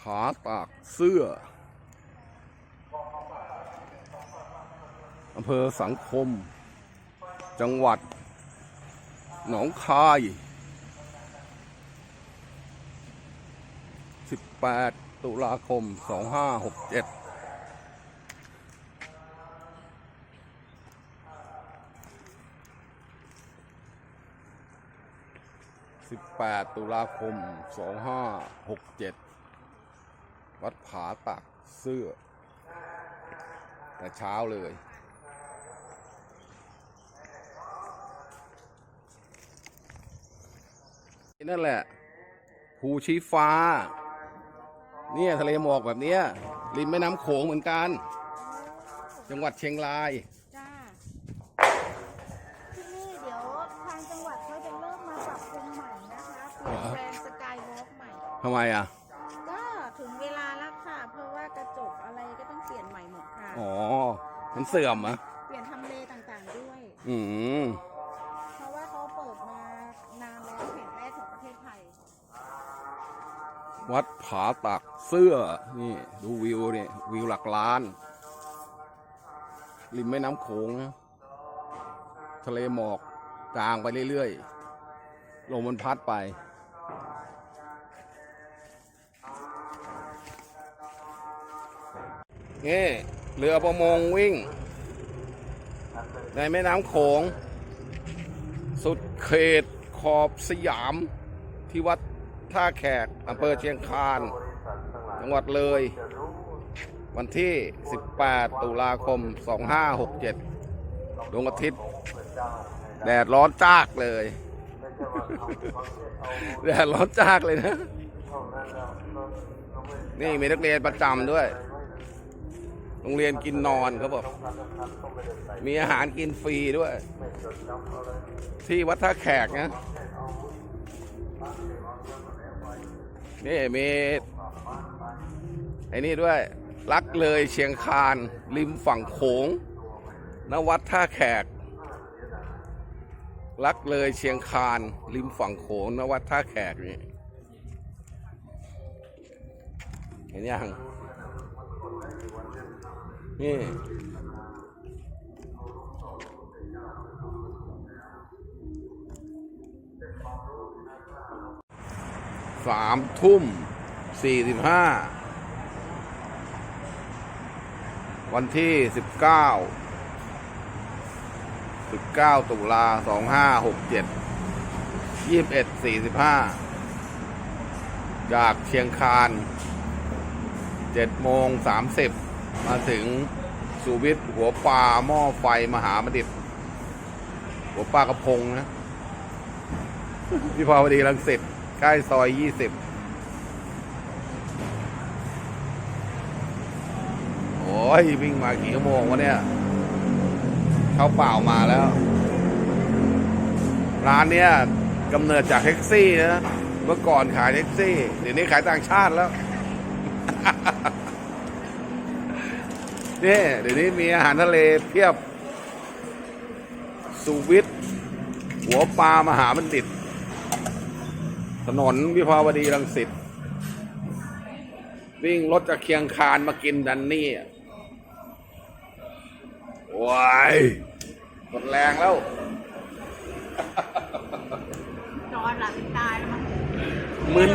ผาตากเสื้ออำเภอสังคม จังหวัด หนองคาย 18 ตุลาคม 2567 18 ตุลาคม 2567 วัดผาตักเสื้อ แต่เช้าเลย นั่นแหละภูชีฟ้า เนี่ยทะเลหมอกแบบเนี้ยริมแม่น้ำโขงเหมือนกัน จังหวัดเชียงราย จ้าที่นี่เดี๋ยวทางจังหวัดเขาจะเริ่มมาปรับปรุงใหม่นะคะเปลี่ยนแปลงสกายวอล์กใหม่ทำไมอะ อ๋อ มันเสื่อมอะ เปลี่ยนทำเลต่างๆด้วย อืม เพราะว่าเขาเปิดมานานแล้วแห่งแรกของประเทศไทย วัดผาตักเสื้อ นี่ ดูวิวเนี่ยวิวหลักล้าน ริมแม่น้ำโขงนะทะเลหมอกจางไปเรื่อยๆลมมันพัดไป นี่ เรือประมงวิ่ง ในแม่น้ำโขง สุดเขตขอบสยาม ที่วัดท่าแขกอำเภอเชียงคานจังหวัดเลย วันที่ 18 ตุลาคม 2567 ดวงอาทิตย์ แดดร้อนจากเลย แดดร้อนจากเลยนะ นี่มีนักเรียนประจำด้วย รงเรียนกินนอนเขาบอก มีอาหารกินฟรีด้วย ที่วัดท่าแขกนะนี่มีไอ้นี่ด้วย รักเลยเชียงคานริมฝั่งโขงนวัดท่าแขก รักเลยเชียงคานริมฝั่งโขงนวัดท่าแขกนี่เห็นยัง นี่สามทุ่มสี่สิบห้าวันที่สิบเก้าสิบเก้าตุลาสองห้าหกเจ็ดยี่สิบเอ็ดสี่สิบห้าจากเชียงคานเจ็ดโมงสามสิบ มาถึงสุวิทย์หัวปลาหม้อไฟมหาบัณฑิตหัวปลากระพงนะที่พาวดีรังสิตใกล้ซอยยี่สิบโอ้ย วิ่งมากี่ชั่วโมงวะเนี่ย เข้าเปล่ามาแล้ว ร้านเนี้ยกำเนิดจากแท็กซี่นะ เมื่อก่อนขายแท็กซี่ เดี๋ยวนี้ขายต่างชาติแล้ว นี่เดี๋ยวนี้มีอาหารทะเลเพียบสุวิทย์หัวปลามหาบัณฑิต ถนนวิภาวดีรังสิต วิ่งรถจากเคียงคานมากินดันนี่อะว้ายหมดแรงแล้ว นอนหลับตายแล้วมั้งมึน